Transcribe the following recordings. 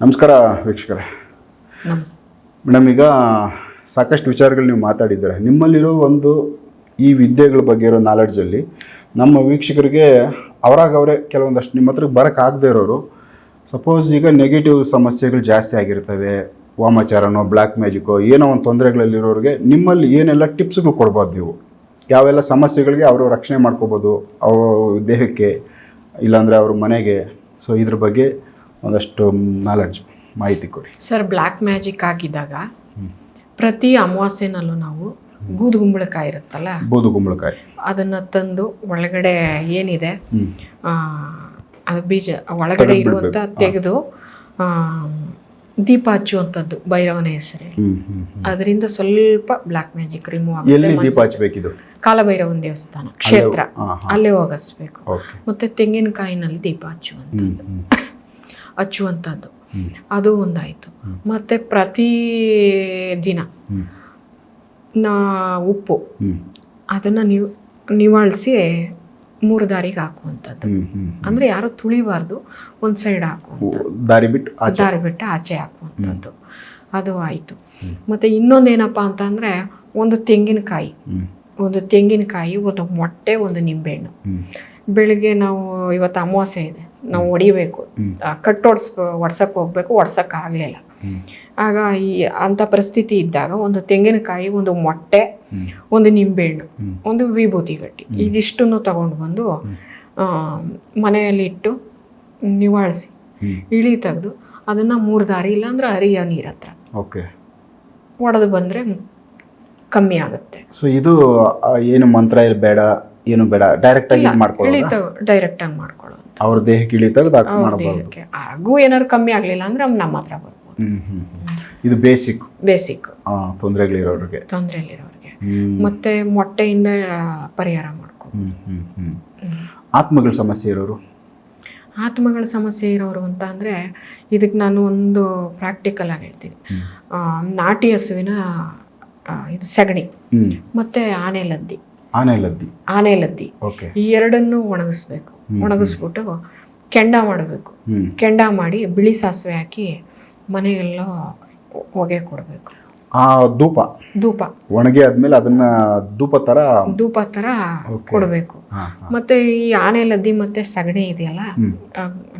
ನಮಸ್ಕಾರ ವೀಕ್ಷಕರೇ. ಮೇಡಮ್, ಈಗ ಸಾಕಷ್ಟು ವಿಚಾರಗಳು ನೀವು ಮಾತಾಡಿದ್ದೀರ. ನಿಮ್ಮಲ್ಲಿರೋ ಒಂದು ಈ ವಿದ್ಯೆಗಳ ಬಗ್ಗೆ ಇರೋ ನಾಲೆಡ್ಜಲ್ಲಿ ನಮ್ಮ ವೀಕ್ಷಕರಿಗೆ ಅವರಾಗವರೇ ಕೆಲವೊಂದಷ್ಟು ನಿಮ್ಮ ಹತ್ರ ಬರೋಕ್ಕಾಗದೇ ಇರೋರು. ಸಪೋಸ್ ಈಗ ನೆಗೆಟಿವ್ ಸಮಸ್ಯೆಗಳು ಜಾಸ್ತಿ ಆಗಿರ್ತವೆ. ವಾಮಾಚಾರನೋ ಬ್ಲ್ಯಾಕ್ ಮ್ಯಾಜಿಕೋ ಏನೋ ಒಂದು ತೊಂದರೆಗಳಲ್ಲಿರೋರಿಗೆ ನಿಮ್ಮಲ್ಲಿ ಏನೆಲ್ಲ ಟಿಪ್ಸ್ಗಳು ಕೊಡ್ಬೋದು ನೀವು? ಯಾವೆಲ್ಲ ಸಮಸ್ಯೆಗಳಿಗೆ ಅವರು ರಕ್ಷಣೆ ಮಾಡ್ಕೋಬೋದು? ಅವ ದೇಹಕ್ಕೆ, ಇಲ್ಲಾಂದರೆ ಅವ್ರ ಮನೆಗೆ. ಸೊ ಇದ್ರ ಬಗ್ಗೆ ಒಂದಷ್ಟು ನಾಲೆಡ್ಜ್ ಮಾಹಿತಿ ಕೊಡಿ. ಸರ್ ಬ್ಲ್ಯಾಕ್ ಮ್ಯಾಜಿಕ್ ಹಾಕಿದಾಗ ಪ್ರತಿ ಅಮಾವಾಸ್ಯೆನಲ್ಲೂ ನಾವು ಗೂದುಗುಂಬಳಕಾಯಿ ಇರುತ್ತಲ್ಲ? ಬೂದು ಕುಂಬಳಕಾಯಿ ಅದನ್ನ ತಂದು ಒಳಗಡೆ ಏನಿದೆ? ಅದು ಬೀಜ ಒಳಗಡೆ ಇರುವಂತ ತೆಗೆದು ದೀಪ ಹಚ್ಚುವಂಥದ್ದು ಭೈರವನ ಹೆಸರೇ. ಅದರಿಂದ ಸ್ವಲ್ಪ ಬ್ಲ್ಯಾಕ್ ಮ್ಯಾಜಿಕ್ ರಿಮೂವ್ ಆಗುತ್ತೆ. ಕಾಲಭೈರವನ ದೇವಸ್ಥಾನ ಕ್ಷೇತ್ರ. ಅಲ್ಲೇ ಹೋಗಿಸ್ಬೇಕು. ಮತ್ತೆ ತೆಂಗಿನಕಾಯಿನಲ್ಲಿ ದೀಪ ಹ್ಮ್. ಹಚ್ಚುವಂಥದ್ದು ಅದು ಒಂದಾಯಿತು. ಮತ್ತೆ ಪ್ರತಿ ದಿನ ನಾ ಉಪ್ಪು ಅದನ್ನು ನಿವ್ ನಿವಾಳಿಸಿ ಮೂರು ದಾರಿಗೆ ಹಾಕುವಂಥದ್ದು. ಅಂದರೆ ಯಾರು ತುಳಿಬಾರ್ದು ಒಂದು ಸೈಡ್ ಹಾಕುವಂಥದ್ದು. ದಾರಿ ಬಿಟ್ಟು ಆಚೆ. ದಾರಿ ಬಿಟ್ಟು ಆಚೆ ಹಾಕುವಂಥದ್ದು. ಅದು ಆಯಿತು. ಮತ್ತು ಇನ್ನೊಂದೇನಪ್ಪ ಅಂತಂದರೆ ಒಂದು ತೆಂಗಿನಕಾಯಿ. ಒಂದು ತೆಂಗಿನಕಾಯಿ ಒಂದು ಮೊಟ್ಟೆ ಒಂದು ನಿಂಬೆಹಣ್ಣು. ಬೆಳಿಗ್ಗೆ ನಾವು ಇವತ್ತು ಅಮಾವಾಸ್ಯೆ ಇದೆ. ನಾವು ಹೊಡಿಬೇಕು. ಕಟ್ ಹೊಡ್ಸ್ ಹೊಡ್ಸಕ್ ಹೋಗ್ಬೇಕು ಹೊಡ್ಸಕ್ ಆಗಲಿಲ್ಲ. ಆಗ ಈ ಅಂಥ ಪರಿಸ್ಥಿತಿ ಇದ್ದಾಗ ಒಂದು ತೆಂಗಿನಕಾಯಿ ಒಂದು ಮೊಟ್ಟೆ ಒಂದು ನಿಂಬೆಹಣ್ಣು. ಒಂದು ವಿಭೂತಿ ಗಟ್ಟಿ ಇದಿಷ್ಟನ್ನು ತಗೊಂಡು ಬಂದು ಮನೆಯಲ್ಲಿಟ್ಟು ಮನೆಯಲ್ಲಿ ಇಟ್ಟು ನಿವಾಳಿಸಿ. ಇಳಿ ತೆಗೆದು ಅದನ್ನು ಮೂರು ದಾರಿ ಇಲ್ಲಾಂದ್ರೆ ಹರಿಯ ನೀರ ಹತ್ರ. ಓಕೆ. ಒಡೆದು ಬಂದರೆ ಕಮ್ಮಿ ಆಗುತ್ತೆ. ಸೊ ಇದು ಏನು ಮಂತ್ರ ಇರಬೇಡ? ಬೇಡ ಏನು ಬೇಡ ಡೈರೆಕ್ಟ್ ಆಗಿ ಡೈರೆಕ್ಟ್ ಆಗಿ ಮಾಡ್ಕೊಳ್ಳೋದು. ಅವ್ರ ದೇಹಕ್ಕೆ ಇಳಿತಾಗ ಮಾಡಬಾರ್ದು ಹಾಗೂ ಏನಾದ್ರು ಕಮ್ಮಿ ಆಗಲಿಲ್ಲ ಅಂದ್ರೆ ಅವ್ನು ನಮ್ಮ ಹತ್ರ ಬರ್ಬೋದು. ಇದು ಬೇಸಿಕ್ ಬೇಸಿಕ್ ತೊಂದರೆಗಳಿರೋರಿಗೆ ತೊಂದರೆಗಳಿರೋರಿಗೆ ಮತ್ತೆ ಮೊಟ್ಟೆಯಿಂದ ಪರಿಹಾರ ಮಾಡ್ಕೊ ಆತ್ಮಗಳ ಸಮಸ್ಯೆ ಇರೋರು? ಆತ್ಮಗಳ ಸಮಸ್ಯೆ ಇರೋರು ಅಂತ ಅಂದರೆ ಇದಕ್ಕೆ ನಾನು ಒಂದು ಪ್ರಾಕ್ಟಿಕಲ್ ಆಗಿ ಹೇಳ್ತೀನಿ. ನಾಟಿ ಹಸುವಿನ ಇದು ಸಗಣಿ. ಮತ್ತು ಆನೆ ಲದ್ದಿ ಆನೆ ಲದ್ದಿ ಆನೆ ಲದ್ದಿ ಓಕೆ ಈ ಎರಡನ್ನು ಒಣಗಿಸ್ಬೇಕು. ಒಣಗಿಸ್ಬಿಟ್ಟು ಕೆಂಡ ಮಾಡಬೇಕು. ಕೆಂಡ ಮಾಡಿ ಬಿಳಿ ಸಾಸಿವೆ ಹಾಕಿ ಮನೆಗೆಲ್ಲ ಹೊಗೆ ಕೊಡಬೇಕು ಆ ಧೂಪ. ಧೂಪ. ಒಣಗಿ ಆದ್ಮೇಲೆ ಅದನ್ನ ಧೂಪ ತರ ಧೂಪ ತರ ಕೊಡಬೇಕು. ಮತ್ತೆ ಈ ಆನೆ ಲದ್ದಿ ಮತ್ತೆ ಸಗಣಿ ಇದೆಯಲ್ಲ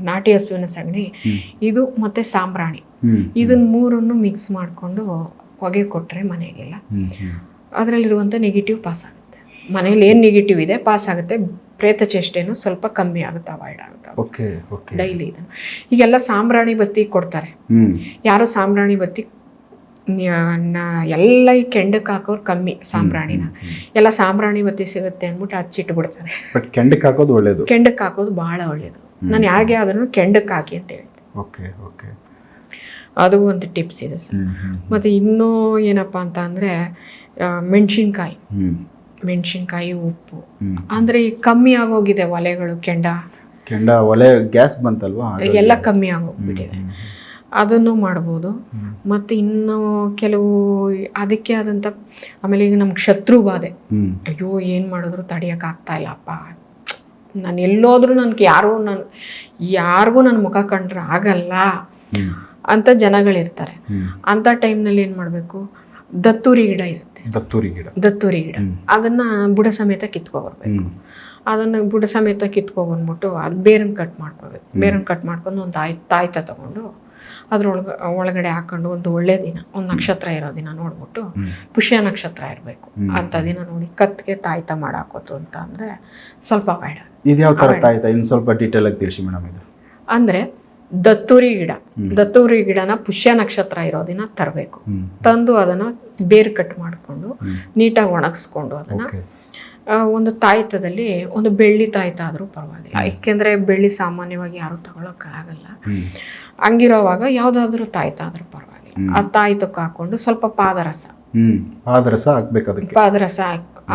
ನಾಟಿ ಹಸುವಿನ ಸಗಣಿ ಇದು ಮತ್ತೆ ಸಾಂಬ್ರಾಣಿ. ಇದನ್ನ ಮೂರನ್ನು ಮಿಕ್ಸ್ ಮಾಡಿಕೊಂಡು ಹೊಗೆ ಕೊಟ್ಟರೆ ಮನೆಗೆಲ್ಲ ಅದರಲ್ಲಿರುವಂಥ ನೆಗೆಟಿವ್ ಪಾಸ್ ಆಗುತ್ತೆ. ಮನೇಲಿ ಏನು ನೆಗೆಟಿವ್ ಇದೆ ಪಾಸ್ ಆಗುತ್ತೆ ಪ್ರೇತ ಚೇಷ್ಟೆನೂ ಸ್ವಲ್ಪ ಕಮ್ಮಿ ಆಗುತ್ತೆ ಅವಾಯ್ಡ್ ಆಗುತ್ತೆ ಓಕೆ ಓಕೆ ಡೈಲಿ ಇದನ್ನು ಈಗೆಲ್ಲ ಸಾಂಬ್ರಾಣಿ ಬತ್ತಿ ಕೊಡ್ತಾರೆ. ಯಾರು ಸಾಂಬ್ರಾಣಿ ಬತ್ತಿ ಎಲ್ಲ ಈ ಕೆಂಡಕ್ಕೆ ಹಾಕೋರು ಕಮ್ಮಿ ಸಾಂಬ್ರಾಣಿನ. ಎಲ್ಲ ಸಾಂಬ್ರಾಣಿ ಬತ್ತಿ ಸಿಗುತ್ತೆ ಅಂದ್ಬಿಟ್ಟು ಹಚ್ಚಿಟ್ಬಿಡ್ತಾರೆ ಬಟ್ ಕೆಂಡಕ್ಕೆ ಹಾಕೋದು ಒಳ್ಳೇದು. ಕೆಂಡಕ್ಕೆ ಹಾಕೋದು ಭಾಳ ಒಳ್ಳೇದು. ನಾನು ಯಾರಿಗೆ ಆದ್ರೂ ಕೆಂಡಕ್ಕೆ ಹಾಕಿ ಅಂತ ಹೇಳ್ತೀನಿ. ಓಕೆ ಓಕೆ ಅದು ಒಂದು ಟಿಪ್ಸ್ ಇದೆ ಸರ್. ಮತ್ತೆ ಇನ್ನೂ ಏನಪ್ಪ ಅಂತ ಅಂದರೆ ಮೆಣಸಿನ್ಕಾಯಿ. ಹ್ಮ್. ಮೆಣಸಿನ್ಕಾಯಿ ಉಪ್ಪು. ಅಂದ್ರೆ ಈಗ ಕಮ್ಮಿ ಆಗೋಗಿದೆ ಒಲೆಗಳು ಕೆಂಡ. ಕೆಂಡ ಒಲೆ ಗ್ಯಾಸ್ ಬಂತಲ್ವಾ? ಎಲ್ಲ ಕಮ್ಮಿ ಆಗೋಗ್ಬಿಟ್ಟಿದೆ. ಅದನ್ನು ಮಾಡ್ಬೋದು. ಮತ್ತು ಇನ್ನು ಕೆಲವು ಅದಕ್ಕೆ ಆದಂಥ ಆಮೇಲೆ ಈಗ ನಮ್ಗೆ ಶತ್ರು ಬಾಧೆ. ಅಯ್ಯೋ ಏನು ಮಾಡಿದ್ರು ತಡಿಯೋಕ್ಕಾಗ್ತಾ ಇಲ್ಲಪ್ಪ. ನಾನು ಎಲ್ಲೋದ್ರೂ ನನಗೆ ಯಾರೂ ನನ್ನ ಯಾರಿಗೂ ನನ್ನ ಮುಖ ಕಂಡ್ರೆ ಆಗಲ್ಲ ಅಂತ ಜನಗಳಿರ್ತಾರೆ. ಅಂತ ಅಂಥ ಟೈಮ್ನಲ್ಲಿ ಏನು ಮಾಡಬೇಕು? ದತ್ತೂರಿ ಗಿಡ ಇರುತ್ತೆ. ದತ್ತೂರಿ ಗಿಡ. ದತ್ತೂರಿ ಗಿಡ. ಅದನ್ನ ಬುಡ ಸಮೇತ ಕಿತ್ಕೊ ಬರ್ಬೇಕು ಅದನ್ನ ಬುಡ ಸಮೇತ ಕಿತ್ಕೊ ಬಂದ್ಬಿಟ್ಟು ಅದು ಬೇರನ್ ಕಟ್ ಮಾಡ್ಕೋಬೇಕು. ಬೇರನ್ ಕಟ್ ಮಾಡ್ಕೊಂಡು ಒಂದು ತಾಯಿ ತಾಯ್ತ ತಗೊಂಡು ಅದ್ರೊಳಗ ಒಳಗಡೆ ಹಾಕೊಂಡು ಒಂದು ಒಳ್ಳೆ ದಿನ ಒಂದು ನಕ್ಷತ್ರ ಇರೋ ದಿನ ನೋಡ್ಬಿಟ್ಟು. ಪುಷ್ಯ ನಕ್ಷತ್ರ ಇರಬೇಕು. ಅಂತ ದಿನ ನೋಡಿ ಕತ್ತಿಗೆ ತಾಯ್ತ ಮಾಡಾಕೋತು ಅಂತ ಅಂದ್ರೆ ಸ್ವಲ್ಪ ಬೇಡ. ಇದು ಯಾವ ತರ ತಾಯ್ತಾ? ಇನ್ನು ಸ್ವಲ್ಪ ಡೀಟೇಲ್ ಆಗಿ ತಿಳಿಸಿ ಮೇಡಮ್ ಇದು. ಅಂದರೆ ದತ್ತೂರಿ ಗಿಡ. ದತ್ತೂರಿ ಗಿಡನ ಪುಷ್ಯ ನಕ್ಷತ್ರ ಇರೋದನ್ನ ದಿನ ತರಬೇಕು ತಂದು ಅದನ್ನ ಬೇರ್ ಕಟ್ ಮಾಡಿಕೊಂಡು ನೀಟಾಗಿ ಒಣಗಿಸ್ಕೊಂಡು ಅದನ್ನ ಒಂದು ತಾಯ್ತದಲ್ಲಿ ಒಂದು ಬೆಳ್ಳಿ ತಾಯ್ತ ಆದರೂ ಪರವಾಗಿಲ್ಲ. ಯಾಕೆಂದ್ರೆ ಬೆಳ್ಳಿ ಸಾಮಾನ್ಯವಾಗಿ ಯಾರು ತಗೊಳಕ್ಕಾಗಲ್ಲ. ಹಂಗಿರೋವಾಗ ಯಾವುದಾದ್ರೂ ತಾಯ್ತ ಆದ್ರೂ ಪರವಾಗಿಲ್ಲ. ಆ ತಾಯ್ತಕ್ಕೆ ಹಾಕೊಂಡು ಸ್ವಲ್ಪ ಪಾದರಸ. ಪಾದರಸ ಹಾಕ್ಬೇಕು ಅದಕ್ಕೆ. ಪಾದರಸ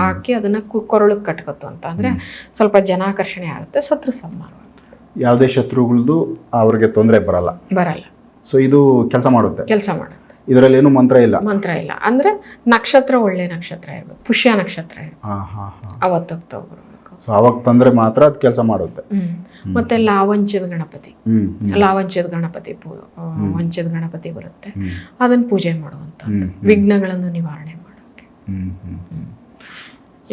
ಹಾಕಿ ಅದನ್ನ ಕೊರಳಕ್ ಕೊರಳಿಗೆ ಕಟ್ಕೊತು ಅಂತ ಅಂದ್ರೆ ಸ್ವಲ್ಪ ಜನಾಕರ್ಷಣೆ ಆಗುತ್ತೆ ಸತ್ರು ಸಂಹಾರ ಯಾವುದೇ ಶತ್ರುಗಳದ್ದು ಅವ್ರಿಗೆ ತೊಂದರೆ ಬರಲ್ಲ. ಬರಲ್ಲ. ಸೊ ಇದು ಕೆಲಸ ಮಾಡುತ್ತೆ. ಕೆಲಸ ಮಾಡುತ್ತೆ. ಇದರಲ್ಲಿ ಏನು ಮಂತ್ರ ಇಲ್ಲ? ಮಂತ್ರ ಇಲ್ಲ. ಅಂದ್ರೆ ನಕ್ಷತ್ರ ಒಳ್ಳೆ ನಕ್ಷತ್ರ ಇರಬೇಕು. ಪುಷ್ಯ ನಕ್ಷತ್ರ ಇರಬೇಕು. ಹಾ ಸೊ ಅವಾಗ ತಂದ್ರೆ ಮಾತ್ರ ಅದು ಕೆಲಸ ಮಾಡುತ್ತೆ. ಹ್ಮ್. ಮತ್ತೆ ಲಾವಂಚದ ಗಣಪತಿ. ಹ್ಮ್ ಹ್ಮ್. ಲಾವಂಚದ ಗಣಪತಿ ಪೂ ಆ, ವಂಚದ ಗಣಪತಿ ಬರುತ್ತೆ. ಹ್ಮ್. ಅದನ್ನ ಪೂಜೆ ಮಾಡುವಂತ ಹ್ಮ್. ವಿಘ್ನಗಳನ್ನು ನಿವಾರಣೆ ಮಾಡೋಕೆ ಹ್ಮ್ ಹ್ಮ್. ಹ್ಮ್.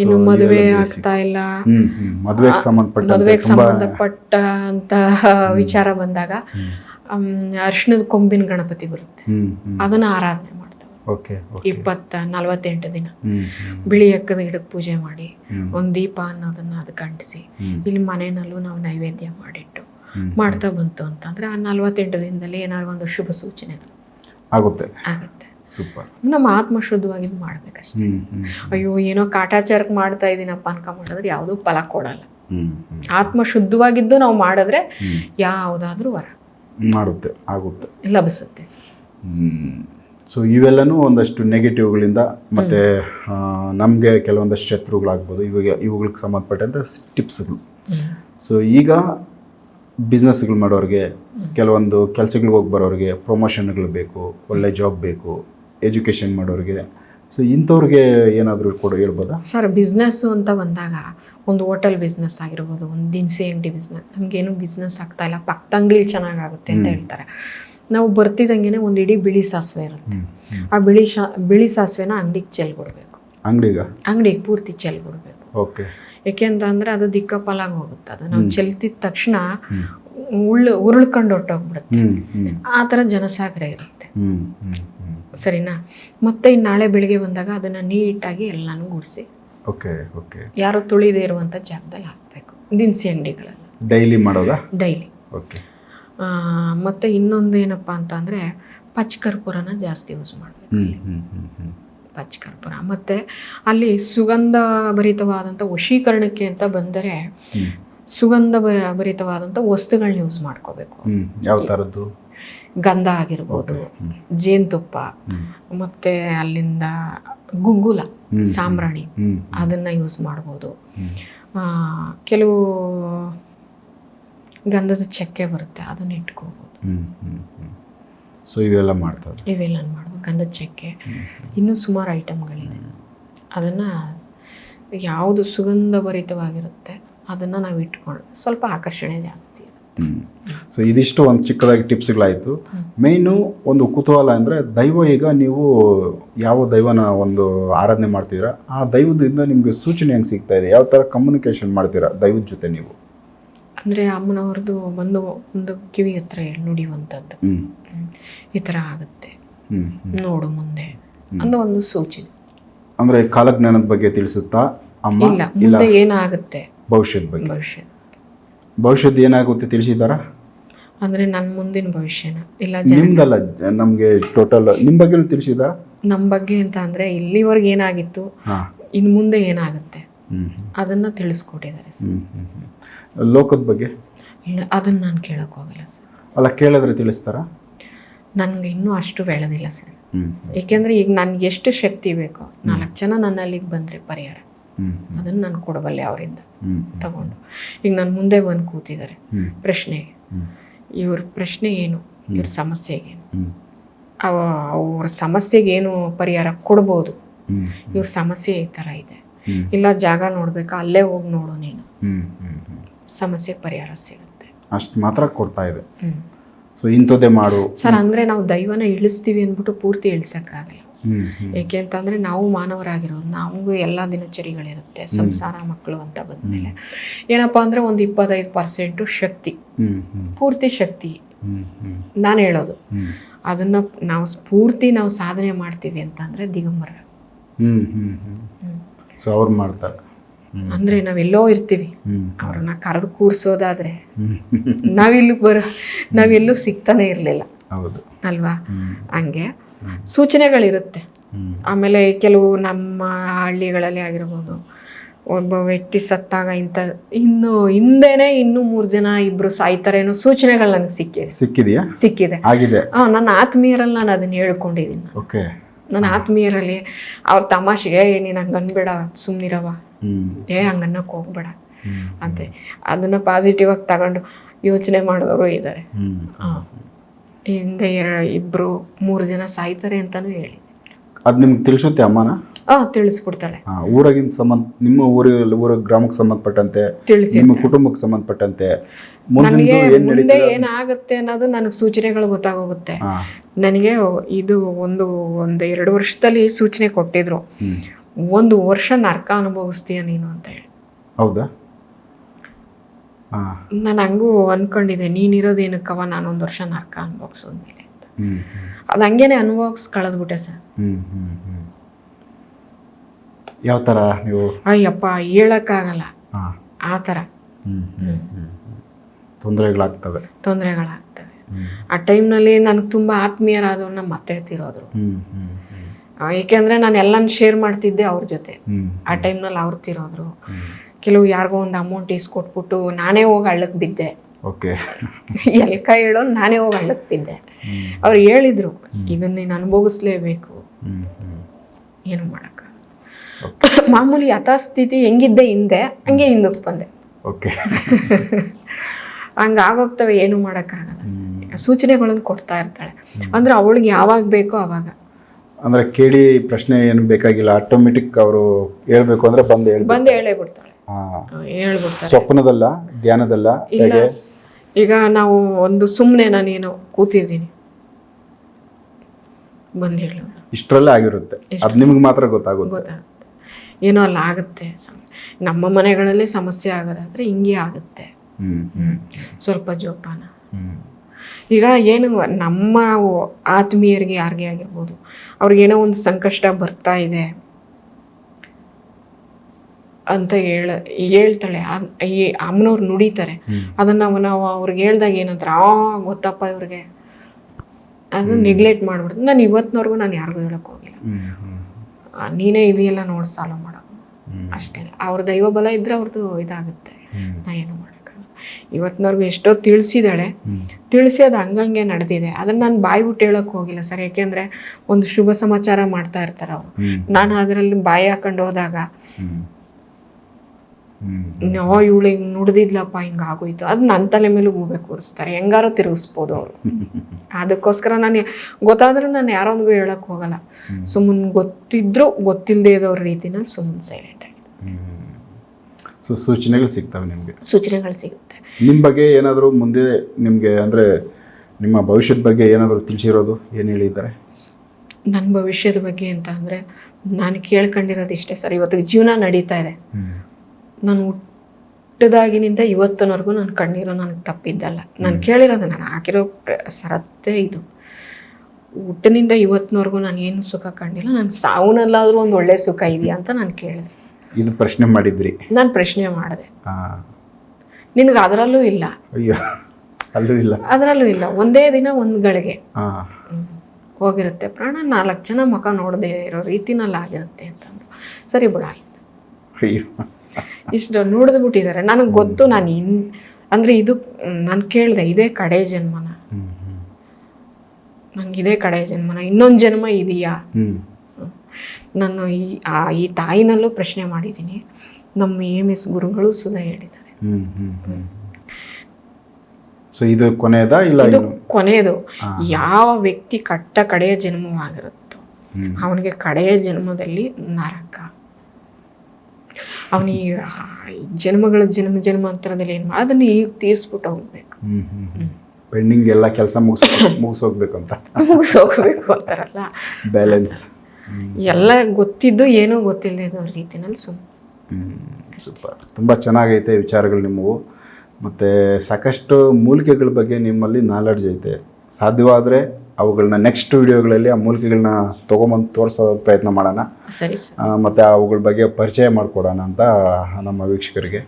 ಇನ್ನು ಮದುವೆ ಆಗ್ತಾ ಇಲ್ಲ. ಮದ್ವೆಗೆ ಸಂಬಂಧಪಟ್ಟ ಅಂತ ವಿಚಾರ ಬಂದಾಗ ಅರ್ಶಿಣದ ಕೊಂಬಿನ ಗಣಪತಿ ಬರುತ್ತೆ. ಅದನ್ನ ಆರಾಧನೆ ಮಾಡ್ತೇವೆ. ಓಕೆ ಇಪ್ಪತ್ತ ನಲವತ್ತೆಂಟು ದಿನ. ಬಿಳಿ ಅಕ್ಕದ ಗಿಡಕ್ಕೆ ಪೂಜೆ ಮಾಡಿ ಒಂದ್ ದೀಪ ಅನ್ನೋದನ್ನ ಅದಕ್ಕೆ ಅಂಟಿಸಿ ಇಲ್ಲಿ ಮನೆಯಲ್ಲೂ ನಾವು ನೈವೇದ್ಯ ಮಾಡಿಟ್ಟು ಮಾಡ್ತಾ ಬಂತು ಅಂತಂದ್ರೆ ಆ ನಲವತ್ತೆಂಟು ದಿನದಲ್ಲಿ ಏನಾದ್ರು ಒಂದು ಶುಭ ಸೂಚನೆ ಆಗುತ್ತೆ. ಆಗುತ್ತೆ. ಸೂಪರ್ ನಮ್ಮ ಆತ್ಮ ಶುದ್ಧವಾಗಿ ಮಾಡ್ಬೇಕಷ್ಟೇ. ಅಯ್ಯೋ ಏನೋ ಕಾಟಾಚಾರಕ್ಕೆ ಮಾಡ್ತಾ ಇದೀನಪ್ಪ ಅನ್ಕ ಮಾಡಿದ್ರೆ ಯಾವುದೂ ಫಲ ಕೊಡಲ್ಲ. ಆತ್ಮ ಶುದ್ಧವಾಗಿದ್ದು ನಾವು ಮಾಡಿದ್ರೆ. ಯಾವುದಾದ್ರೂ ವರ. ಮಾಡುತ್ತೆ ಆಗುತ್ತೆ. ಲಭಿಸುತ್ತೆ ಸೊ ಇವೆಲ್ಲನೂ ಒಂದಷ್ಟು ನೆಗೆಟಿವ್ಗಳಿಂದ ಮತ್ತು ನಮಗೆ ಕೆಲವೊಂದಷ್ಟು ಶತ್ರುಗಳಾಗ್ಬೋದು. ಇವಾಗ ಇವುಗಳಿಗೆ ಸಂಬಂಧಪಟ್ಟಂಥ ಟಿಪ್ಸ್ಗಳು. ಸೊ ಈಗ ಬಿಸ್ನೆಸ್ಗಳು ಮಾಡೋರಿಗೆ ಕೆಲವೊಂದು ಕೆಲಸಗಳಿಗೆ ಹೋಗಿ ಬರೋರಿಗೆ ಪ್ರಮೋಷನ್ಗಳು ಬೇಕು ಒಳ್ಳೆ ಜಾಬ್ ಬೇಕು ಎಜುಕೇಷನ್ ಮಾಡೋರಿಗೆ. ಸೊ ಇಂಥವ್ರಿಗೆ ಏನಾದರೂ ಕೊಡು ಹೇಳ್ಬೋದಾ? ಸರ್ ಬಿಸ್ನೆಸ್ಸು ಅಂತ ಬಂದಾಗ ಒಂದು ಹೋಟೆಲ್ ಬಿಸ್ನೆಸ್ ಆಗಿರ್ಬೋದು ಒಂದು ದಿನಸಿ ಅಂಗಡಿ ಬಿಸ್ನೆಸ್ ನಮಗೇನು ಬಿಸ್ನೆಸ್ ಆಗ್ತಾ ಇಲ್ಲ. ಪಕ್ಕದ ಅಂಗಡಿಲಿ ಚೆನ್ನಾಗಾಗುತ್ತೆ ಅಂತ ಹೇಳ್ತಾರೆ. ನಾವು ಬರ್ತಿದ್ದಂಗೆ ಒಂದು ಇಡೀ ಬಿಳಿ ಸಾಸಿವೆ ಇರುತ್ತೆ. ಆ ಬಿಳಿ ಶಾ ಬಿಳಿ ಸಾಸಿವೆನ ಅಂಗಡಿಗೆ ಚೆಲ್ಬಿಡ್ಬೇಕು. ಅಂಗಡಿಗ? ಅಂಗಡಿಗೆ ಪೂರ್ತಿ ಚೆಲ್ಬಿಡ್ಬೇಕು. ಓಕೆ. ಯಾಕೆಂತಂದ್ರೆ ಅದು ದಿಕ್ಕಪಾಲಾಗಿ ಹೋಗುತ್ತೆ. ಅದು ನಾವು ಚೆಲ್ತಿದ ತಕ್ಷಣ. ಉಳ್ಳು ಉರುಳ್ಕೊಂಡು ಹೊಟ್ಟೋಗ್ಬಿಡುತ್ತೆ ಆ ಥರ ಜನಸಾಗರ ಇರುತ್ತೆ. ಸರಿನಾ? ಮತ್ತೆ ಇನ್ನು ನಾಳೆ ಬೆಳಿಗ್ಗೆ ಬಂದಾಗ ಅದನ್ನು ನೀಟಾಗಿ ಎಲ್ಲಾನು ಗುಡಿಸಿ. Okay okay. ಯಾರು ತುಳಿದೇ ಇರುವಂಥ ಜಾಗದಲ್ಲಿ ಹಾಕಬೇಕು. ದಿನಸಿ ಅಂಗಡಿಗಳಲ್ಲಿ ಡೈಲಿ ಮಾಡೋದಾ? ಡೈಲಿ. ಓಕೆ. ಮತ್ತು ಇನ್ನೊಂದು ಏನಪ್ಪ ಅಂತ ಅಂದರೆ ಪಚ್ಕರ್ಪೂರನ ಜಾಸ್ತಿ ಯೂಸ್ ಮಾಡಬೇಕು. ಪಚ್ಚ ಕರ್ಪೂರ ಪಚ್ಕರ್ಪೂರ. ಮತ್ತು ಅಲ್ಲಿ ಸುಗಂಧ ಭರಿತವಾದಂಥ ವಶೀಕರಣಕ್ಕೆ ಅಂತ ಬಂದರೆ ಸುಗಂಧ ಭರ ಭರಿತವಾದಂಥ ವಸ್ತುಗಳನ್ನ ಯೂಸ್ ಮಾಡ್ಕೋಬೇಕು ಯಾವ ಥರದ್ದು ಗಂಧ ಆಗಿರ್ಬೋದು. ಜೇನುತುಪ್ಪ ಮತ್ತೆ ಅಲ್ಲಿಂದ ಗುಂಗುಲ. ಸಾಂಬ್ರಾಣಿ ಅದನ್ನ ಯೂಸ್ ಮಾಡ್ಬೋದು. ಆ, ಕೆಲವು ಗಂಧದ ಚಕ್ಕೆ ಬರುತ್ತೆ ಅದನ್ನ ಇಟ್ಕೋಬೋದು. ಸೊ ಇವೆಲ್ಲ ಮಾಡ್ತಾರೆ ಇವೆಲ್ಲ ಮಾಡ್ಬೋದು ಗಂಧದ ಚಕ್ಕೆ. ಇನ್ನೂ ಸುಮಾರು ಐಟಮ್ಗಳಿದೆ ಅದನ್ನ ಯಾವುದು ಸುಗಂಧಭರಿತವಾಗಿರುತ್ತೆ ಅದನ್ನ ನಾವು ಇಟ್ಕೊಂಡು ಸ್ವಲ್ಪ ಆಕರ್ಷಣೆ ಜಾಸ್ತಿ. ಸೊ ಇದಿಷ್ಟು ಒಂದು ಚಿಕ್ಕದಾಗಿ ಟಿಪ್ಸ್ಗಳಾಯಿತು. ಮೇಯ್ನು ಒಂದು ಕುತೂಹಲ ಅಂದರೆ ದೈವ ಈಗ ನೀವು ಯಾವ ದೈವನ ಒಂದು ಆರಾಧನೆ ಮಾಡ್ತೀರಾ ಆ ದೈವದಿಂದ ನಿಮಗೆ ಸೂಚನೆ ಹೆಂಗೆ ಸಿಗ್ತಾ ಇದೆ? ಯಾವ ಥರ ಕಮ್ಯುನಿಕೇಷನ್ ಮಾಡ್ತೀರಾ ದೈವದ ಜೊತೆ ನೀವು? ಅಂದರೆ ಅಮ್ಮನವ್ರದ್ದು ಒಂದು ಒಂದು ಕಿವಿ ಹತ್ರ ನುಡಿಯುವಂಥದ್ದು. ಈ ಥರ ಆಗುತ್ತೆ. ನೋಡು ಮುಂದೆ. ಅನ್ನೋ ಒಂದು ಸೂಚನೆ. ಅಂದರೆ ಕಾಲಜ್ಞಾನದ ಬಗ್ಗೆ ತಿಳಿಸುತ್ತಾ ಅಮ್ಮ? ಇಲ್ಲ ಮುಂದೆ ಏನಾಗುತ್ತೆ? ಭವಿಷ್ಯದ ಬಗ್ಗೆ. ಭವಿಷ್ಯ. ಭವಿಷ್ಯದ ಏನಾಗುತ್ತೆ ತಿಳಿಸಿದಾರಾ ಅಂದ್ರೆ ನನ್ನ ಮುಂದಿನ ಭವಿಷ್ಯನ. ಇಲ್ಲ ಜನ ನಿಮ್ದಲ್ಲ ನಮಗೆ ಟೋಟಲ್ ನಿಮ್ಮ ಬಗ್ಗೆ ತಿಳಿಸಿದಾರಾ ನಮ್ಮ ಬಗ್ಗೆ ಅಂತ ಅಂದ್ರೆ ಇಲ್ಲಿವರೆಗೆ ಏನಾಗಿತ್ತು ಇನ್ ಇನ್ನು ಮುಂದೆ ಏನಾಗುತ್ತೆ? ಅದನ್ನ ಅದನ್ನು ತಿಳಿಸ್ಕೊಟ್ಟಿದ್ದಾರೆ ಸರ್. ಲೋಕದ ಬಗ್ಗೆ? ಇಲ್ಲ ಅದನ್ನು ನಾನು ಕೇಳಕ್ ಹೋಗಿಲ್ಲ ಸರ್. ಅಲ್ಲ ಕೇಳಿದ್ರೆ ತಿಳಿಸ್ತಾರಾ? ನನ್ಗೆ ಇನ್ನೂ ಅಷ್ಟು ಬೆಳೆದಿಲ್ಲ ಸರ್. ಏಕೆಂದರೆ ಈಗ ನನ್ಗೆ ಎಷ್ಟು ಶಕ್ತಿ ಬೇಕೋ ನಾಲ್ಕು ಜನ ನನ್ನ ಅಲ್ಲಿಗೆ ಬಂದರೆ ಪರಿಹಾರ. ಅದನ್ನು ನಾನು ಕೊಡಬಲ್ಲೆ ಅವರಿಂದ. ತಗೊಂಡು. ಈಗ ನಾನು ಮುಂದೆ ಬಂದು ಕೂತಿದ್ದಾರೆ ಪ್ರಶ್ನೆ. ಇವ್ರ ಪ್ರಶ್ನೆ ಏನು? ಇವ್ರ ಸಮಸ್ಯೆಗೇನು ಅವ ಅವ್ರ ಸಮಸ್ಯೆಗೆ ಏನು ಪರಿಹಾರ ಕೊಡ್ಬೋದು? ಇವ್ರ ಸಮಸ್ಯೆ ಈ ಥರ ಇದೆ. ಇಲ್ಲ ಜಾಗ ನೋಡ್ಬೇಕಾ? ಅಲ್ಲೇ ಹೋಗಿ ನೋಡು ನೀನು. ಸಮಸ್ಯೆಗೆ ಪರಿಹಾರ ಸಿಗುತ್ತೆ. ಅಷ್ಟು ಮಾತ್ರ ಕೊಡ್ತಾ ಇದೆ. ಸೊ ಇಂಥದ್ದೇ ಮಾಡು. ಸರ್ ಅಂದರೆ ನಾವು ದೈವನ ಇಳಿಸ್ತೀವಿ ಅಂದ್ಬಿಟ್ಟು ಪೂರ್ತಿ ಇಳ್ಸೋಕ್ಕಾಗಲ್ಲ. ಏಕೆ ಅಂತಂದರೆ ನಾವು ಮಾನವರಾಗಿರೋದು ನಮಗೂ ಎಲ್ಲ ದಿನಚರಿಗಳಿರುತ್ತೆ ಸಂಸಾರ ಮಕ್ಕಳು ಅಂತ ಬಂದ್ಮೇಲೆ. ಏನಪ್ಪ ಅಂದ್ರೆ ಒಂದು ಇಪ್ಪತ್ತೈದು ಪರ್ಸೆಂಟು ಶಕ್ತಿ. ಪೂರ್ತಿ ಶಕ್ತಿ. ನಾನು ಹೇಳೋದು. ಅದನ್ನ ನಾವು ಪೂರ್ತಿ ನಾವು ಸಾಧನೆ ಮಾಡ್ತೀವಿ ಅಂತಂದರೆ ದಿಗಂಬರ. ಸೊ ಅವ್ರು ಮಾಡ್ತಾರೆ. ಅಂದ್ರೆ ನಾವೆಲ್ಲೋ ಇರ್ತೀವಿ. ಅವ್ರನ್ನ ಕರೆದು ಕೂರ್ಸೋದಾದ್ರೆ ನಾವಿಲ್ಲಿ ಬರೋ ನಾವೆಲ್ಲೂ ಸಿಗ್ತಾನೆ ಇರಲಿಲ್ಲ. ಹೌದು. ಅಲ್ವಾ? ಹಂಗೆ. ಸೂಚನೆಗಳಿರುತ್ತೆ. ಆಮೇಲೆ ಕೆಲವು ನಮ್ಮ ಹಳ್ಳಿಗಳಲ್ಲಿ ಆಗಿರ್ಬೋದು ಒಬ್ಬ ವ್ಯಕ್ತಿ ಸತ್ತಾಗ ಇಂಥ ಇನ್ನು ಹಿಂದೆನೆ ಇನ್ನೂ ಮೂರು ಜನ ಇಬ್ರು ಸಾಯ್ತಾರೆ ಅನ್ನೋ ಸೂಚನೆಗಳು ನನಗೆ ಸಿಕ್ಕಿ ಸಿಕ್ಕಿದೆಯಾ? ಸಿಕ್ಕಿದೆ. ಆಗಿದೆ. ಹಾಂ ನನ್ನ ಆತ್ಮೀಯರಲ್ಲಿ ನಾನು ಅದನ್ನ ಹೇಳ್ಕೊಂಡಿದ್ದೀನಿ. ಓಕೆ. ನನ್ನ ಆತ್ಮೀಯರಲ್ಲಿ ಅವ್ರ ತಮಾಷೆಗೆ ಏ ನೀನು ಹಂಗೆ ಅನ್ಬೇಡ ಸುಮ್ಮನಿರವ ಏ ಹಂಗೆ ಅನ್ನಕ್ಕೆ ಹೋಗ್ಬೇಡ. ಅಂತೆ. ಅದನ್ನ ಪಾಸಿಟಿವ್ ಆಗಿ ತಗೊಂಡು ಯೋಚನೆ ಮಾಡೋರು ಇದ್ದಾರೆ ಹಾಂ ಹಿಂದೆ ಇಬ್ರು ಮೂರು ಜನ ಸಾಯ್ತಾರೆ ಅಂತಾನು ಹೇಳಿ. ಅದು ನಿಮ್ಗೆ ತಿಳಿಸುತ್ತೆ ಅಮ್ಮನ? ಆ ತಿಳಿಸ್ಬಿಡ್ತಾಳೆ ಆ, ಊರಾಗಿನ ಸಂಬಂಧ ನಿಮ್ಮ ಊರಲ್ಲಿ ಊರ ಗ್ರಾಮಕ್ಕೆ ಸಂಬಂಧಪಟ್ಟಂತೆ ತಿಳಿಸಿ ನಿಮ್ಮ ಕುಟುಂಬಕ್ಕೆ ಸಂಬಂಧಪಟ್ಟಂತೆ ಮುಂದಿಂದು ನನಗೆ ಏನ್ ಮುಂದೆ ನಡೀತದೆ ಏನಾಗುತ್ತೆ ಅನ್ನೋದು ನನಗೆ ಸೂಚನೆಗಳು ಗೊತ್ತಾಗೋಗುತ್ತೆ. ಹಾ. ನನಗೆ ಇದು ಒಂದು ಒಂದು ಎರಡು ವರ್ಷದಲ್ಲಿ ಸೂಚನೆ ಕೊಟ್ಟಿದ್ರು. ಹ್ಮ್. ಒಂದು ವರ್ಷ ನರಕ ಅನುಭವಿಸ್ತೀಯ ನೀನು ಅಂತ ಹೇಳಿ. ಹೌದಾ? ನಾನು ಹಂಗೂ ಅನ್ಕೊಂಡಿದ್ದೆ ನಾನು ಒಂದು ವರ್ಷ ನರಕ ಮೇಲೆ ಅಂತ. ಅದು ಹಂಗೇನೆ ಅನ್ಬೋಗ್ಸ್ ಕಳೆದ್ಬಿಟ್ಟೆ ಸರ್ ಯಾವ ಥರ ನೀವು? ಅಯ್ಯಪ್ಪ ಹೇಳಕ್ಕಾಗಲ್ಲ. ಆ ಥರ ತೊಂದರೆಗಳಾಗ್ತವೆ. ತೊಂದರೆಗಳಾಗ್ತವೆ. ಆ ಟೈಮ್ನಲ್ಲಿ ನನಗೆ ತುಂಬ ನಮ್ಮ ಮತ್ತೆ ಹತ್ತಿರೋದ್ರು ಏಕೆಂದ್ರೆ ನಾನು ಎಲ್ಲನೂ ಶೇರ್ ಮಾಡ್ತಿದ್ದೆ ಅವ್ರ ಜೊತೆ. ಆ ಟೈಮ್ನಲ್ಲಿ ಅವ್ರು ತಿರೋದ್ರು. ಕೆಲವು ಯಾರಿಗೋ ಒಂದು ಅಮೌಂಟ್ ಇಸ್ಕೊಟ್ಬಿಟ್ಟು ನಾನೇ ಹೋಗಿ ಹಳ್ಳಕ್ಕೆ ಬಿದ್ದೆ. ಓಕೆ ಎಲ್ಕ ಹೇಳೋ ನಾನೇ ಹೋಗಿ ಹಳ್ಳಕ್ಕೆ ಬಿದ್ದೆ. ಅವ್ರು ಹೇಳಿದ್ರು ಇದನ್ನ ನೀನು ಅನುಭವಿಸ್ಲೇಬೇಕು. ಏನು ಮಾಡಕ್ಕ? ಮಾಮೂಲಿ ಯಥಾಸ್ಥಿತಿ ಹೆಂಗಿದ್ದೆ ಹಿಂದೆ ಹಂಗೆ ಹಿಂದಕ್ಕೆ ಬಂದೆ. ಓಕೆ ಹಂಗೆ ಆಗೋಗ್ತವೆ ಏನು ಮಾಡೋಕ್ಕಾಗಲ್ಲ ಸೂಚನೆಗಳನ್ನು ಕೊಡ್ತಾ ಇರ್ತಾಳೆ. ಅಂದ್ರೆ ಅವಳಿಗೆ ಯಾವಾಗ ಬೇಕೋ ಅವಾಗ. ಅಂದ್ರೆ ಕೇಳಿ ಪ್ರಶ್ನೆ ಏನು ಬೇಕಾಗಿಲ್ಲ ಆಟೋಮೆಟಿಕ್ ಅವರು ಹೇಳ್ಬೇಕು ಅಂದ್ರೆ ಬಂದು ಹೇಳಿ ಬಂದು ಹೇಳೇ ಬಿಡ್ತಾಳೆ. ಹೇಳ್ಬಿಡ್ತಾರೆ. ಸ್ವಪ್ನದಲ್ಲ ಧ್ಯಾನದಲ್ಲ ಇಲ್ಲ. ಈಗ ನಾವು ಒಂದು ಸುಮ್ಮನೆ ನಾನೇನು ಕೂತಿದ್ದೀನಿ. ಬಂದು ಹೇಳು. ಇಷ್ಟರಲ್ಲೇ ಆಗಿರುತ್ತೆ. ಅದು ನಿಮ್ಗೆ ಮಾತ್ರ ಗೊತ್ತಾಗುತ್ತೆ. ಏನೋ ಅಲ್ಲ ಆಗುತ್ತೆ. ನಮ್ಮ ಮನೆಗಳಲ್ಲಿ ಸಮಸ್ಯೆ ಆಗೋದಾದ್ರೆ ಹಿಂಗೆ ಆಗುತ್ತೆ. ಹ್ಮ್ ಹ್ಮ್. ಸ್ವಲ್ಪ ಜೋಪಾನ. ಈಗ ಏನು ನಮ್ಮ ಆತ್ಮೀಯರಿಗೆ ಯಾರಿಗೆ ಆಗಿರ್ಬೋದು ಅವ್ರಿಗೇನೋ ಒಂದು ಸಂಕಷ್ಟ ಬರ್ತಾ ಇದೆ. ಅಂತ ಹೇಳ ಹೇಳ್ತಾಳೆ. ಅಮ್ಮನವ್ರು ನುಡಿತಾರೆ. ಅದನ್ನ ನಾವು ನಾವು ಅವ್ರಿಗೆ ಹೇಳ್ದಾಗ ಏನಂತಾರೆ ಆ ಗೊತ್ತಪ್ಪ ಇವ್ರಿಗೆ. ಅದನ್ನ ನೆಗ್ಲೆಕ್ಟ್ ಮಾಡ್ಬಿಡ್ತು. ನಾನು ಇವತ್ತಿನವರೆಗೂ ನಾನು ಯಾರಿಗೂ ಹೇಳಕ್ ಹೋಗಿಲ್ಲ. ನೀನೇ ಇದೆಯೆಲ್ಲ ನೋಡಿ ಸಾಲ ಮಾಡೋ. ಅಷ್ಟೇ. ಅವ್ರ ದೈವ ಬಲ ಇದ್ರೆ ಅವ್ರದ್ದು ಇದಾಗುತ್ತೆ. ನಾ ಏನು ಮಾಡೋಕ್ಕಾಗಲ್ಲ ಇವತ್ತಿನವ್ರಿಗೂ ಎಷ್ಟೋ ತಿಳಿಸಿದಾಳೆ ತಿಳಿಸಿ ಅದು ಹಂಗಂಗೆ ನಡೆದಿದೆ. ಅದನ್ನ ನಾನು ಬಾಯಿ ಬಿಟ್ಟು ಹೇಳಕ್ ಹೋಗಿಲ್ಲ ಸರ್. ಯಾಕೆಂದ್ರೆ ಒಂದು ಶುಭ ಸಮಾಚಾರ ಮಾಡ್ತಾ ಇರ್ತಾರೆ ಅವ್ರು. ನಾನು ಅದರಲ್ಲಿ ಬಾಯಿ ಹಾಕೊಂಡು ಹೋದಾಗ ಹ್ಮ್ ಹ್ಮ್ ನೋ ಇವಳು ಹಿಂಗೆ ನುಡ್ದಿದ್ಲಪ್ಪ ಹಿಂಗೆ ಆಗೋಯ್ತು. ಅದು ನನ್ನ ತಲೆ ಮೇಲೆ ಗೂಬೆ ಕೂರಿಸ್ತಾರೆ. ಹೆಂಗಾರು ತಿರುಗಿಸ್ಬೋದು ಅವರು ಅದಕ್ಕೋಸ್ಕರ ನಾನು ಗೊತ್ತಾದ್ರೂ ನಾನು ಯಾರೊಂದಿಗೂ ಹೇಳಕ್ ಹೋಗಲ್ಲ. ಸುಮ್ಮನೆ ಗೊತ್ತಿದ್ರು ಗೊತ್ತಿಲ್ಲದೆ ಇರೋರ ರೀತಿನ ಸುಮ್ಮನೆ ಸೈಲೆಂಟ್ ಆಗಿ. ಸೊ ಸೂಚನೆಗಳು ಸಿಗ್ತವೆ ನಿಮಗೆ? ಸೂಚನೆಗಳು ಸಿಗುತ್ತೆ. ನಿಮ್ಮ ಬಗ್ಗೆ ಏನಾದರೂ ಮುಂದೆ ನಿಮಗೆ ಅಂದರೆ ನಿಮ್ಮ ಭವಿಷ್ಯದ ಬಗ್ಗೆ ಏನಾದರೂ ತಿಳಿಸಿರೋದು ಏನು ಹೇಳಿದ್ದಾರೆ? ನನ್ನ ಭವಿಷ್ಯದ ಬಗ್ಗೆ ಅಂತ ಅಂದರೆ ನಾನು ಕೇಳ್ಕೊಂಡಿರೋದು ಇಷ್ಟೇ ಸರ್. ಇವತ್ತು ಜೀವನ ನಡೀತಾ ಇದೆ. ನಾನು ಹುಟ್ಟದಾಗಿನಿಂದ ಇವತ್ತನವರೆಗೂ ನನ್ನ ಕಣ್ಣೀರು ನನಗೆ ತಪ್ಪಿದ್ದಲ್ಲ. ನಾನು ಕೇಳಿರೋದು ನಾನು ಹಾಕಿರೋ ಸರತ್ತೆ ಇದು. ಹುಟ್ಟಿನಿಂದ ಇವತ್ತಿನವರೆಗೂ ನಾನು ಏನು ಸುಖ ಕಂಡಿಲ್ಲ ನಾನು ಸಾವನಲ್ಲಾದರೂ ಒಂದು ಒಳ್ಳೆ ಸುಖ ಇದೆಯಾ ಅಂತ ನಾನು ಕೇಳಿದೆ. ಇದು ಪ್ರಶ್ನೆ ಮಾಡಿದ್ರಿ. ನಾನು ಪ್ರಶ್ನೆ ಮಾಡಿದೆ. ನಿನಗೆ ಅದರಲ್ಲೂ ಇಲ್ಲ. ಅಯ್ಯೋ ಅಲ್ಲೂ ಇಲ್ಲ. ಅದರಲ್ಲೂ ಇಲ್ಲ. ಒಂದೇ ದಿನ ಒಂದು ಗಳಿಗೆ. ಹೋಗಿರುತ್ತೆ ಪ್ರಾಣ ನಾಲ್ಕು ಜನ ಮುಖ ನೋಡದೆ ಇರೋ ರೀತಿನಲ್ಲಿ ಆಗಿರುತ್ತೆ ಅಂತಂದ್ರು. ಸರಿ ಬಿಡ ಆಯ್ತು. ಅಯ್ಯೋ. ಇಷ್ಟು ನುಡಿದು ಬಿಟ್ಟಿದ್ದಾರೆ ನನಗೆ ಗೊತ್ತು ನಾನು ಇನ್ ಅಂದರೆ ಇದು ನಾನು ಕೇಳಿದೆ ಇದೇ ಕಡೆ ಜನ್ಮನ. ಹ್ಞೂ ಹ್ಞೂ ನನಗೆ ಇದೇ ಕಡೆ ಜನ್ಮನ. ಇನ್ನೊಂದು ಜನ್ಮ ಇದೆಯಾ? ನಾನು ಈ ಆ ಈ ತಾಯಿನಲ್ಲೂ ಪ್ರಶ್ನೆ ಮಾಡಿದ್ದೀನಿ ನಮ್ಮ ಎಂ ಎಸ್ ಗುರುಗಳು ಸುಧಾ ಹೇಳಿದ್ದಾರೆ. ಸೊ ಇದು ಕೊನೆಯದ ಇಲ್ಲ ಇದು ಕೊನೆಯದು. ಯಾವ ವ್ಯಕ್ತಿ ಕಟ್ಟ ಕಡೆಯ ಜನ್ಮವಾಗಿರುತ್ತೋ ಅವನಿಗೆ ಕಡೆಯ ಜನ್ಮದಲ್ಲಿ ನರಕ. ಅವನಿಗೆ ಜನ್ಮಗಳ ಜನ್ಮ ಜನ್ಮಾಂತರದಲ್ಲಿ ಏನು ಅದನ್ನು ಈಗ ತೀರಿಸ್ಬಿಟ್ಟು ಹೋಗ್ಬೇಕು. ಪೆಂಡಿಂಗ್ ಎಲ್ಲ ಕೆಲಸ ಮುಗಿಸ್ ಮುಗಿಸೋಗ್ಬೇಕು ಅಂತ ಮುಗಿಸೋಗ್ಬೇಕು ಅಂತಾರಲ್ಲ ಬ್ಯಾಲೆನ್ಸ್ ಎಲ್ಲ ಗೊತ್ತಿದ್ದು ಏನೂ ಗೊತ್ತಿಲ್ಲದೆ ಇದು ರೀತಿನಲ್ಲಿ ಸುಮ್ಮನೆ ಸೂಪರ್ ತುಂಬ ಚೆನ್ನಾಗೈತೆ ವಿಚಾರಗಳು ನಿಮ್ಮವು. ಮತ್ತು ಸಾಕಷ್ಟು ಮೂಲಿಕೆಗಳ ಬಗ್ಗೆ ನಿಮ್ಮಲ್ಲಿ ನಾಲೆಡ್ಜ್ ಐತೆ. ಸಾಧ್ಯವಾದರೆ ಅವುಗಳನ್ನ ನೆಕ್ಸ್ಟ್ ವಿಡಿಯೋಗಳಲ್ಲಿ ಆ ಮೂಲಿಕೆಗಳನ್ನ ತೊಗೊಂಬಂದು ತೋರಿಸೋ ಪ್ರಯತ್ನ ಮಾಡೋಣ. ಮತ್ತು ಅವುಗಳ ಬಗ್ಗೆ ಪರಿಚಯ ಮಾಡಿಕೊಡೋಣ ಅಂತ ನಮ್ಮ ವೀಕ್ಷಕರಿಗೆ.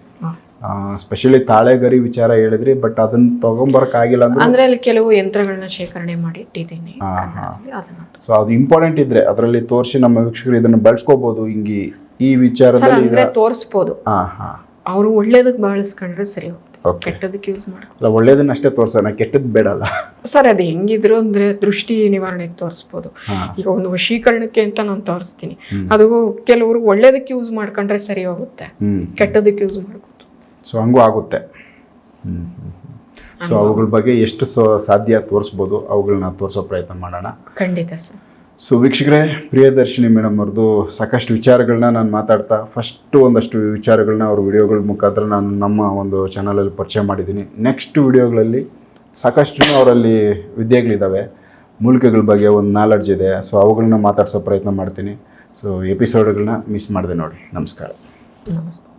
ಸ್ಪೆಷಲಿ ತಾಳೆಗರಿ ವಿಚಾರ ಹೇಳಿದ್ರಿ ಬಟ್ ಅದನ್ನ ತಗೊಂಬರಕ್ ಆಗಿಲ್ಲ ಅಂದ್ರೆ ಅಲ್ಲಿ ಕೆಲವು ಯಂತ್ರಗಳನ್ನ ಶೇಖರಣೆ ಮಾಡಿ ಇಟ್ಟಿದ್ದೀನಿ ಸೊ ಅದು ಇಂಪಾರ್ಟೆಂಟ್ ಇದ್ರೆ ಅದರಲ್ಲಿ ತೋರಿಸಿ ನಮ್ಮ ವೀಕ್ಷಕರು ಇದನ್ನ ಬಳಸ್ಕೋಬಹುದು ಹಿಂಗಿ ಈ ವಿಚಾರದಲ್ಲಿ ತೋರಿಸ್ಬೋದು. ಅವರು ಒಳ್ಳೇದಕ್ಕೆ ಬಳಸ್ಕೊಂಡ್ರೆ ಸರಿ ಕೆಟ್ಟದಕ್ಕೆ ಯೂಸ್ ಅಲ್ಲ ಒಳ್ಳೇದನ್ನ ಅಷ್ಟೇ ತೋರ್ಸೋಣ ಕೆಟ್ಟದ್ದು ಬೇಡಲ್ಲ ಸರ್ ಅದು ಹೆಂಗಿದ್ರು ಅಂದ್ರೆ ದೃಷ್ಟಿ ನಿವಾರಣೆಗೆ ತೋರಿಸ್ಬೋದು. ಈಗ ಒಂದು ವಶೀಕರಣಕ್ಕೆ ಅಂತ ನಾನು ತೋರಿಸ್ತೀನಿ. ಅದು ಕೆಲವರು ಒಳ್ಳೇದಕ್ಕೆ ಯೂಸ್ ಮಾಡ್ಕೊಂಡ್ರೆ ಸರಿ ಹೋಗುತ್ತೆ. ಕೆಟ್ಟದಕ್ಕೆ ಯೂಸ್ ಮಾಡ್ಬೋದು ಸೊ ಹಂಗೂ ಆಗುತ್ತೆ. ಸೊ ಅವುಗಳ ಬಗ್ಗೆ ಎಷ್ಟು ಸಾಧ್ಯ ತೋರಿಸ್ಬೋದು ಅವುಗಳನ್ನ ತೋರಿಸೋ ಪ್ರಯತ್ನ ಮಾಡೋಣ. ಖಂಡಿತ ಸರ್. ಸೊ ವೀಕ್ಷಕರೇ, ಪ್ರಿಯದರ್ಶಿನಿ ಮೇಡಮ್ ಅವ್ರದ್ದು ಸಾಕಷ್ಟು ವಿಚಾರಗಳನ್ನ ನಾನು ಮಾತಾಡ್ತಾ ಫಸ್ಟ್ ಒಂದಷ್ಟು ವಿಚಾರಗಳನ್ನ ಅವ್ರ ವಿಡಿಯೋಗಳ ಮುಖಾಂತರ ನಾನು ನಮ್ಮ ಒಂದು ಚಾನಲಲ್ಲಿ ಪರಿಚಯ ಮಾಡಿದ್ದೀನಿ. ನೆಕ್ಸ್ಟ್ ವಿಡಿಯೋಗಳಲ್ಲಿ ಸಾಕಷ್ಟು ಅವರಲ್ಲಿ ವಿದ್ಯೆಗಳಿದ್ದಾವೆ ಮೂಲಿಕೆಗಳ ಬಗ್ಗೆ ಒಂದು ನಾಲೆಡ್ಜ್ ಇದೆ. ಸೊ ಅವುಗಳನ್ನ ಮಾತಾಡ್ಸೋ ಪ್ರಯತ್ನ ಮಾಡ್ತೀನಿ. ಸೊ ಎಪಿಸೋಡ್ಗಳನ್ನ ಮಿಸ್ ಮಾಡಿದೆ ನೋಡಿ. ನಮಸ್ಕಾರ. ನಮಸ್ತೆ